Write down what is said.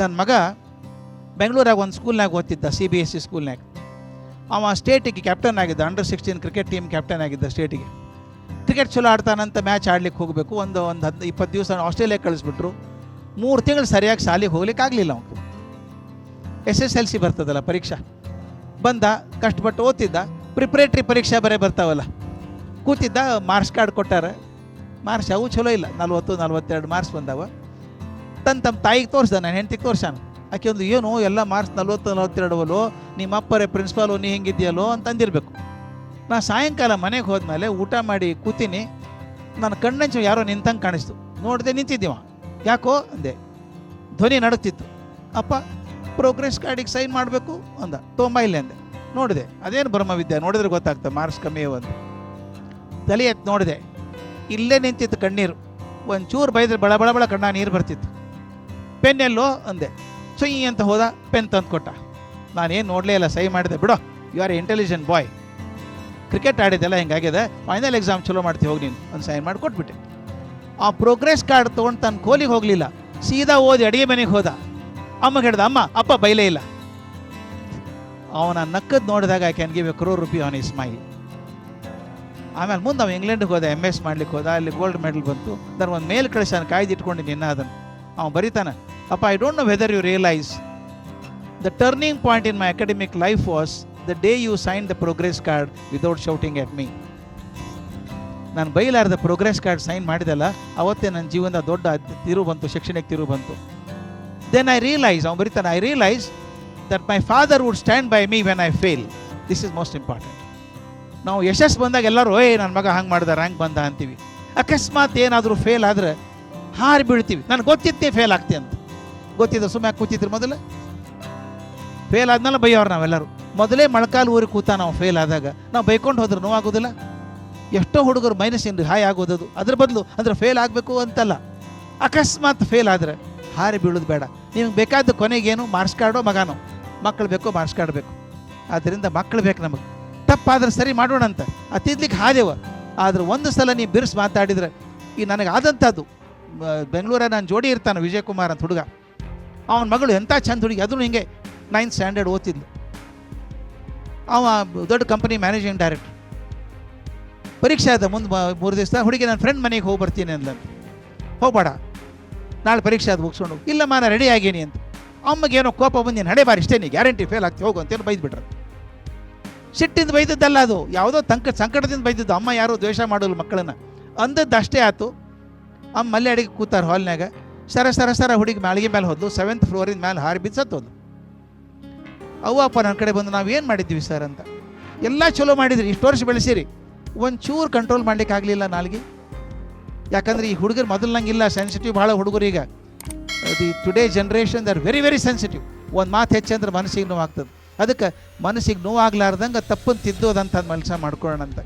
ನನ್ನ ಮಗ ಬೆಂಗಳೂರಾಗ ಒಂದು ಸ್ಕೂಲ್ನಾಗ ಓದ್ತಿದ್ದ ಸಿ ಬಿ ಎಸ್ ಸಿ ಸ್ಕೂಲ್ನಾಗ ಅವ ಸ್ಟೇಟಿಗೆ ಕ್ಯಾಪ್ಟನ್ ಆಗಿದ್ದ under sixteen cricket team captain ಆಗಿದ್ದ ಸ್ಟೇಟಿಗೆ ಕ್ರಿಕೆಟ್ ಚಲೋ ಆಡ್ತಾನಂತ ಮ್ಯಾಚ್ ಆಡ್ಲಿಕ್ಕೆ ಹೋಗಬೇಕು. ಒಂದು ಒಂದು ಹತ್ತು ಇಪ್ಪತ್ತು ದಿವಸ ಆಸ್ಟ್ರೇಲಿಯಾಗೆ ಕಳಿಸ್ಬಿಟ್ರು. ಮೂರು ತಿಂಗಳು ಸರಿಯಾಗಿ ಶಾಲೆಗೆ ಹೋಗ್ಲಿಕ್ಕೆ ಆಗಲಿಲ್ಲ ಅವನು ಎಸ್ ಎಸ್ ಎಲ್ ಸಿ ಬರ್ತದಲ್ಲ ಪರೀಕ್ಷಾ. ಬಂದ ಕಷ್ಟಪಟ್ಟು ಓದ್ತಿದ್ದ. ಪ್ರಿಪ್ರೇಟ್ರಿ ಪರೀಕ್ಷೆ ಬರೇ ಬರ್ತಾವಲ್ಲ. ಕೂತಿದ್ದ ಮಾರ್ಕ್ಸ್ ಕಾರ್ಡ್ ಕೊಟ್ಟಾರೆ. ಮಾರ್ಕ್ಸ್ ಅವು ಚಲೋ ಇಲ್ಲ. ನಲ್ವತ್ತು, ನಲ್ವತ್ತೆರಡು ಮಾರ್ಕ್ಸ್ ಬಂದಾವ. ತನ್ನ ತಮ್ಮ ತಾಯಿಗೆ ತೋರಿಸ್ದ ನಾನು ಹೆಂಡತಿ ತೋರ್ಸಾನ ಆಕೆ ಒಂದು, ಏನು, ಎಲ್ಲ ಮಾರ್ಕ್ಸ್ ನಲ್ವತ್ತು ನಲ್ವತ್ತೆರಡು ಅವಲು ನಿಮ್ಮ ಅಪ್ಪರೇ ಪ್ರಿನ್ಸಿಪಾಲು ನೀ ಹೆಂಗಿದ್ಯಲ್ಲೋ ಅಂತ ಅಂದಿರಬೇಕು. ನಾ ಸಾಯಂಕಾಲ ಮನೆಗೆ ಹೋದ್ಮೇಲೆ ಊಟ ಮಾಡಿ ಕೂತೀನಿ. ನನ್ನ ಕಣ್ಣಂಚು ಯಾರೋ ನಿಂತಂಗೆ ಕಾಣಿಸ್ತು. ನೋಡಿದೆ ನಿಂತಿದ್ದೀವ. ಯಾಕೋ? ಅಂದೆ. ಧ್ವನಿ ನಡುತ್ತಿತ್ತು. ಅಪ್ಪ ಪ್ರೋಗ್ರೆಸ್ ಕಾರ್ಡಿಗೆ ಸೈನ್ ಮಾಡಬೇಕು? ಅಂದ. ತೊಂಬ ಇಲ್ಲ, ಅಂದೆ. ನೋಡಿದೆ. ಅದೇನು ಬ್ರಹ್ಮವಿದ್ಯೆ? ನೋಡಿದ್ರೆ ಗೊತ್ತಾಗ್ತದೆ ಮಾರ್ಕ್ಸ್ ಕಮ್ಮಿ ಒಂದು ತಲೆ ಎತ್ತು ನೋಡಿದೆ. ಇಲ್ಲೇ ನಿಂತಿತ್ತು ಕಣ್ಣೀರು. ಒಂಚೂರು ಬೈದ್ರೆ ಬಳ ಬಳ ಬಳ ಕಣ್ಣ ನೀರು ಬರ್ತಿತ್ತು. ಪೆನ್ ಎಲ್ಲೋ ಅಂದೆ. ಸುಯ್ ಅಂತ ಹೋದ, ಪೆನ್ ತಂದು ಕೊಟ್ಟ ನಾನೇನು ನೋಡಲೇ ಇಲ್ಲ ಸೈ ಮಾಡಿದೆ. ಬಿಡು you are intelligent boy cricket ಆಡಿದ್ದೆಲ್ಲ ಹಿಂಗಾಗಿದೆ? ಫೈನಲ್ ಎಕ್ಸಾಮ್ ಚಲೋ ಮಾಡ್ತೀವಿ ಹೋಗಿ ನೀನು ಒಂದು ಸೈನ್ ಮಾಡಿ ಕೊಟ್ಬಿಟ್ಟೆ. ಆ ಪ್ರೋಗ್ರೆಸ್ ಕಾರ್ಡ್ ತೊಗೊಂಡು ತನ್ನ ಕೋಲಿಗೆ ಹೋಗಲಿಲ್ಲ. ಸೀದಾ ಓದಿ ಅಡುಗೆ ಮನೆಗೆ ಹೋದ. ಅಮ್ಮಗೆ ಹೇಳ್ದ ಅಮ್ಮ, ಅಪ್ಪ ಬೈಲೇ ಇಲ್ಲ. ಅವನ ನಕ್ಕದ್ ನೋಡಿದಾಗ I can give a crore rupee on ಈ ಸ್ಮೈಲ್ ಆಮೇಲೆ ಮುಂದೆ ಅವ್ನು ಇಂಗ್ಲೆಂಡ್ಗೆ ಹೋದ ಎಂ ಎಸ್ ಮಾಡ್ಲಿಕ್ಕೆ ಹೋದ, ಅಲ್ಲಿ ಗೋಲ್ಡ್ ಮೆಡಲ್ ಬಂತು. ಅದರ ಒಂದು ಮೇಲ್ ಕಳಿಸ್ ನಾನು ಕಾಯ್ದಿಟ್ಕೊಂಡು ನಿನ್ನಾದ ಅದನ್ನು. ಅವ್ನು ಬರೀತಾನೆ ಅಪ್ಪ I don't know whether you realise the turning point in my academic life was the day you sign the progress card without shouting at me ನಾನು ಬೈಲಾರದ ಪ್ರೋಗ್ರೆಸ್ ಕಾರ್ಡ್ ಸೈನ್ ಮಾಡಿದಲ್ಲ, ಅವತ್ತೇ ನನ್ನ ಜೀವನದ ದೊಡ್ಡ ತಿರು ಬಂತು, ಶೈಕ್ಷಣಿಕ ತಿರು ಬಂತು. ದೆನ್ ಐ ರಿಯಲೈಸ್ ಅವ್ನು ಬರೀತಾನೆ I realise that my father would stand by me when I fail this is most important ನಾವು ಯಶಸ್ಸು ಬಂದಾಗ ಎಲ್ಲರೂ, ಏಯ್ ನನ್ನ ಮಗ ಹಂಗೆ ಮಾಡ್ದ ರ್ಯಾಂಕ್ ಬಂದ, ಅಂತೀವಿ. ಅಕಸ್ಮಾತ್ ಏನಾದರೂ ಫೇಲ್ ಆದ್ರೆ ಹಾರಿ ಬೀಳ್ತೀವಿ ನನಗೆ ಗೊತ್ತಿತ್ತೇ ಫೇಲ್ ಆಗ್ತಿ ಅಂತ. ಗೊತ್ತಿದ್ದ ಸುಮ್ಮನೆ ಕೂತಿದ್ರು ಮೊದಲು? ಫೇಲ್ ಆದ್ಮೇಲೆ ಬೈಯೋರು ನಾವೆಲ್ಲರೂ. ಮೊದಲೇ ಮೊಳಕಾಲು ಊರಿಗೆ ಕೂತ ನಾವು ಫೇಲ್ ಆದಾಗ ನಾವು ಬೈಕೊಂಡು ಹೋದ್ರೆ ನೋವಾಗೋದಿಲ್ಲ? ಎಷ್ಟೋ ಹುಡುಗರು ಮೈನಸ್ ಇಂದು ಹಾಯ್ ಆಗೋದದು. ಅದ್ರ ಬದಲು ಅಂದರೆ ಫೇಲ್ ಆಗಬೇಕು ಅಂತಲ್ಲ. ಅಕಸ್ಮಾತ್ ಫೇಲ್ ಆದರೆ ಹಾರಿ ಬೀಳೋದು ಬೇಡ. ನಿಮ್ಗೆ ಬೇಕಾದ ಕೊನೆಗೇನು? ಮಾರ್ಕ್ಸ್ ಕಾರ್ಡೋ ಮಗನೋ? ಮಕ್ಕಳು ಬೇಕೋ ಮಾರ್ಕ್ಸ್ ಕಾರ್ಡ್ ಬೇಕು. ಆದ್ದರಿಂದ ಮಕ್ಕಳು ಬೇಕು ನಮಗೆ. ತಪ್ಪಾದ್ರೆ ಸರಿ ಮಾಡೋಣ ಅಂತ. ಅತಿದ್ಲಿಕ್ಕೆ ಹಾದೇವ. ಆದ್ರೆ ಒಂದು ಸಲ ನೀವು ಬಿರ್ಸ್ ಮಾತಾಡಿದರೆ ಈ ನನಗೆ ಆದಂಥದ್ದು ಬೆಂಗಳೂರ ನಾನು ಜೋಡಿ ಇರ್ತಾನೆ ವಿಜಯ್ ಕುಮಾರ್ ಅಂತ ಹುಡುಗ. ಅವನ ಮಗಳು ಎಂಥ ಚಂದ ಹುಡುಗಿ, ಅದನ್ನು ಹಿಂಗೆ ನೈನ್ತ್ ಸ್ಟ್ಯಾಂಡರ್ಡ್ ಓದ್ತಿದ್ಲು. ಅವ ದೊಡ್ಡ ಕಂಪನಿ ಮ್ಯಾನೇಜಿಂಗ್ ಡೈರೆಕ್ಟರ್ ಪರೀಕ್ಷೆ ಆದ ಮುಂದೆ ಮೂರು ದಿವಸ, ಹುಡುಗಿ ನನ್ನ ಫ್ರೆಂಡ್ ಮನೆಗೆ ಹೋಗಿ ಬರ್ತೀನಿ ಅಂದ ಹೋಗ್ಬೇಡ, ನಾಳೆ ಪರೀಕ್ಷೆ ಅದು ಮುಗಿಸ್ಕೊಂಡು ಇಲ್ಲಮ್ಮ ಇಲ್ಲ ನಾನು ರೆಡಿ ಆಗೀನಿ ಅಂತ. ಅಮ್ಮಗೆ ಏನೋ ಕೋಪ ಬಂದು ಹಣೆ ಬಾರಿ ಇಷ್ಟೇ ನೀ ಗ್ಯಾರಂಟಿ ಫೇಲ್ ಆಗ್ತಿ, ಹೋಗು ಅಂತೇನು ಬೈದ್ಬಿಟ್ರು. ಸಿಟ್ಟಿಂದ ಬೈದದ್ದಲ್ಲ ಅದು. ಯಾವುದೋ ತಂಕ, ಸಂಕಟದಿಂದ ಬೈದಿದ್ದು. ಅಮ್ಮ ಯಾರೂ ದ್ವೇಷ ಮಾಡೋಲ್ಲ ಮಕ್ಕಳನ್ನ. ಅಂದದ್ದು ಅಷ್ಟೇ ಆಯ್ತು ಅಮ್ಮ ಮಲ್ಲೆ ಅಡಿಗೆ ಕೂತಾರೆ ಹಾಲ್ನಾಗ ಸರ ಸರ ಸರ, ಹುಡುಗಿ ಮಾಳಿಗೆ ಮೇಲೆ ಹೋದ್ಲು ಸೆವೆಂತ್ ಫ್ಲೋರಿನ ಮೇಲೆ ಹಾರಿ ಬಿದ್ದು ಸತ್ತೋದು ಅವ್ವ, ಅಪ್ಪ ನನ್ನ ಕಡೆ ಬಂದು ನಾವು ಏನು ಮಾಡಿದ್ವಿ ಸರ್ ಅಂತ. ಎಲ್ಲ ಚಲೋ ಮಾಡಿದ್ರಿ, ಇಷ್ಟು ವರ್ಷ ಬೆಳೆಸಿರಿ. ಒಂಚೂರು ಕಂಟ್ರೋಲ್ ಮಾಡ್ಲಿಕ್ಕೆ ಆಗಲಿಲ್ಲ ನಾಲ್ಗೆ. ಯಾಕಂದ್ರೆ ಈ ಹುಡುಗರು ಮೊದಲನಂಗಿಲ್ಲ ಸೆನ್ಸಿಟಿವ್ ಭಾಳ ಹುಡುಗರು ಈಗ. The today generation they're very very sensitive ಒಂದು ಮಾತು ಹೆಚ್ಚಂದ್ರೆ ಮನಸ್ಸಿಗೆ ನೋವಾಗ್ತದೆ. ಅದಕ್ಕೆ ಮನಸ್ಸಿಗೆ ನೋವಾಗ್ಲಾರ್ದಂಗೆ ತಪ್ಪನ್ನು ತಿದ್ದೋದಂತ ಮನಸ್ಸ ಮಾಡ್ಕೊಳ್ಳೋಣ ಅಂತ.